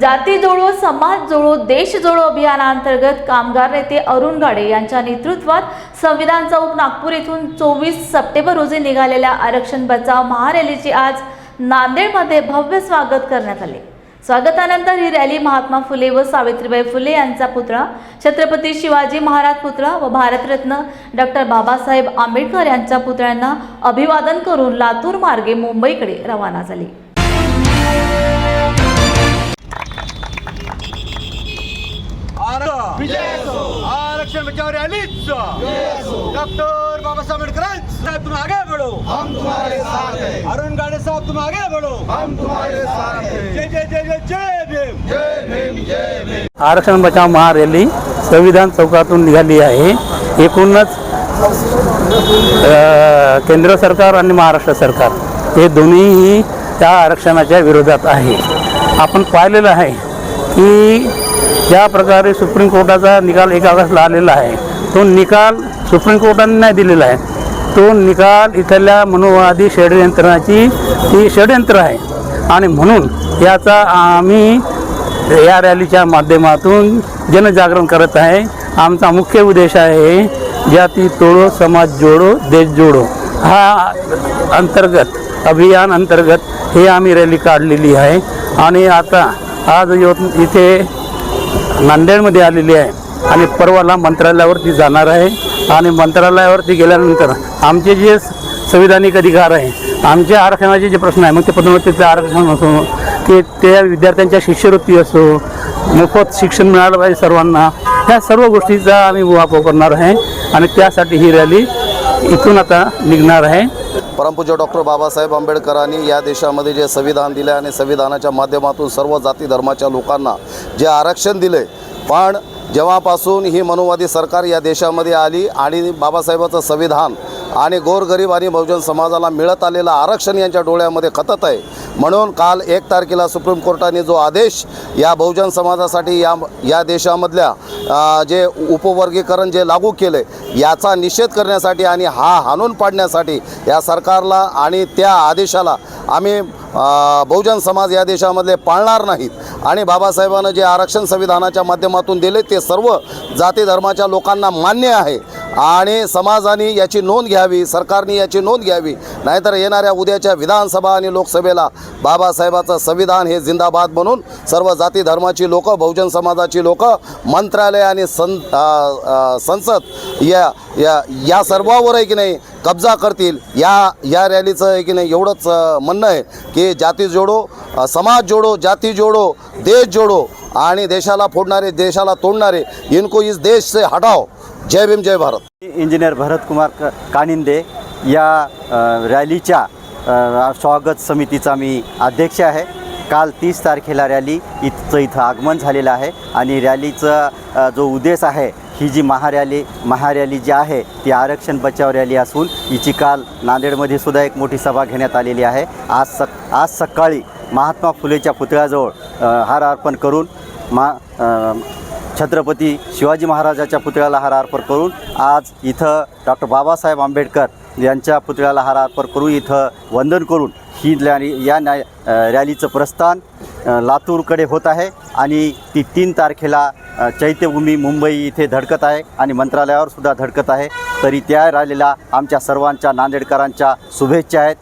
जाती जोडो समाज जोडो देश जोडो अभियानांतर्गत कामगार नेते अरुण गाडे यांच्या नेतृत्वात संविधान चौक नागपूर येथून चोवीस सप्टेंबर रोजी निघालेल्या आरक्षण बचाव महारॅलीचे आज नांदेडमध्ये भव्य स्वागत करण्यात आले. स्वागतानंतर ही रॅली महात्मा फुले व सावित्रीबाई फुले यांचा पुतळा छत्रपती शिवाजी महाराज पुतळा व भारतरत्न डॉक्टर बाबासाहेब आंबेडकर यांच्या पुतळ्यांना अभिवादन करून लातूर मार्गे मुंबईकडे रवाना झाली. आरक्षण बचाव रैलीच डॉक्टर बाबा साहब अम्बेडकर साहब तुम आगे बढ़ो। हम तुम्हारे साथ हैं। अरुण गाड़े साहब तुम आगे बढ़ो। हम तुम्हारे साथ हैं। जय जय जय जय जय भीम। आरक्षण बचाव महारॅली संविधान चौकातून निघाली आहे. एकूणच अ, केंद्र सरकार आणि महाराष्ट्र सरकार हे दोन्हीही त्या आरक्षणाच्या विरोधात आहे. आपण पाहिलेलं आहे की ज्या प्रकारे सुप्रीम कोर्टाचा निकाल एक ऑगस्टला आलेला आहे. तो निकाल सुप्रीम कोर्टाने नाही दिलेला आहे. तो निकाल इथल्या मनोवादी षडयंत्रणाची ती षडयंत्र आहे. आणि म्हणून याचा आम्ही या रॅलीच्या माध्यमातून जनजागरण करत आहे. आमचा मुख्य उद्देश आहे जाती तोडो समाज जोडो देश जोडो. हा अंतर्गत अभियान अंतर्गत हे आम्ही रॅली काढलेली आहे. आणि आता आज यो इथे नांदेडमध्ये आलेली आहे. आणि परवाला मंत्रालयावरती जाणार आहे. आणि मंत्रालयावरती गेल्यानंतर आमचे जे संविधानिक अधिकार आहे आमच्या आरक्षणाचे जे प्रश्न आहे मग ते पदोन्नतीचं आरक्षण असो की त्या विद्यार्थ्यांच्या शिष्यवृत्ती असो मोफत शिक्षण मिळालं पाहिजे सर्वांना ह्या सर्व गोष्टीचा आम्ही वापर करणार आहे. आणि त्यासाठी ही रॅली इथून आता निघणार आहे. परमपूज्य डॉक्टर बाबासाहेब आंबेडकरांनी या देशामध्ये जे संविधान दिले आणि संविधानाच्या माध्यमातून सर्व जाती धर्माच्या लोकांना जे आरक्षण दिले पण जेव्हापासून ही मनोवादी सरकार या देशामध्ये आली आणि बाबासाहेबाचं संविधान आणि गोरगरीब आणि बहुजन समाजाला मिळत आलेलं आरक्षण यांच्या डोळ्यामध्ये खतत आहे. म्हणून काल एक तारखेला सुप्रीम कोर्टाने जो आदेश या बहुजन समाजासाठी या या देशामधल्या जे उपवर्गीकरण जे लागू केले याचा निषेध करण्यासाठी आणि हा हाणून पाडण्यासाठी या सरकारला आणि त्या आदेशाला आम्ही बहुजन समाज या देशामध्ये पाळणार नाहीत. आणि बाबासाहेबांनं जे आरक्षण संविधानाच्या माध्यमातून दिले ते सर्व जाती धर्माच्या लोकांना मान्य आहे. आणि समाजाने याची नोंद घ्यावी सरकारने याची नोंद घ्यावी. नाहीतर येणाऱ्या उद्याच्या विधानसभा आणि लोकसभेला बाबासाहेबाचं संविधान हे जिंदाबाद म्हणून सर्व जाती धर्माची लोकं बहुजन समाजाची लोक मंत्रालय आणि सं संसद या या या सर्वावर आहे की नाही कब्जा करतील. या या रॅलीचं आहे की नाही एवढंच म्हणणं आहे की जाती जोडो समाज जोडो जाती जोडो देश जोडो आणि देशाला फोडणारे देशाला तोडणारे इनको इस देश से हटाओ. जय भीम जय भारत. इंजिनियर भरतकुमार क कानिंदे या रॅलीच्या स्वागत समितीचा मी अध्यक्ष आहे. काल तीस तारखेला रॅली इथचं इथं आगमन झालेलं आहे आणि रॅलीचा जो उद्देश आहे ही जी महारॅली महारॅली जी आहे ती आरक्षण बचाव रॅली असून हिची काल नांदेडमध्ये सुद्धा एक मोठी सभा घेण्यात आलेली आहे. आज सक आज सकाळी महात्मा फुलेच्या पुतळ्याजवळ हार अर्पण करून मा छत्रपती शिवाजी महाराजाच्या पुतळ्याला हार अर्पण करून आज इथं डॉक्टर बाबासाहेब आंबेडकर यांच्या पुतळ्याला हार अर्पण करून इथं वंदन करून ही या न्याय रॅलीचं प्रस्थान लातूरकडे होत आहे आणि ती तीन तारखेला चैत्यभूमी मुंबई इथे धडकत आहे आणि मंत्रालयावर सुद्धा धडकत आहे. तरी त्या रॅलीला आमच्या सर्वांच्या नांदेडकरांच्या शुभेच्छा आहेत.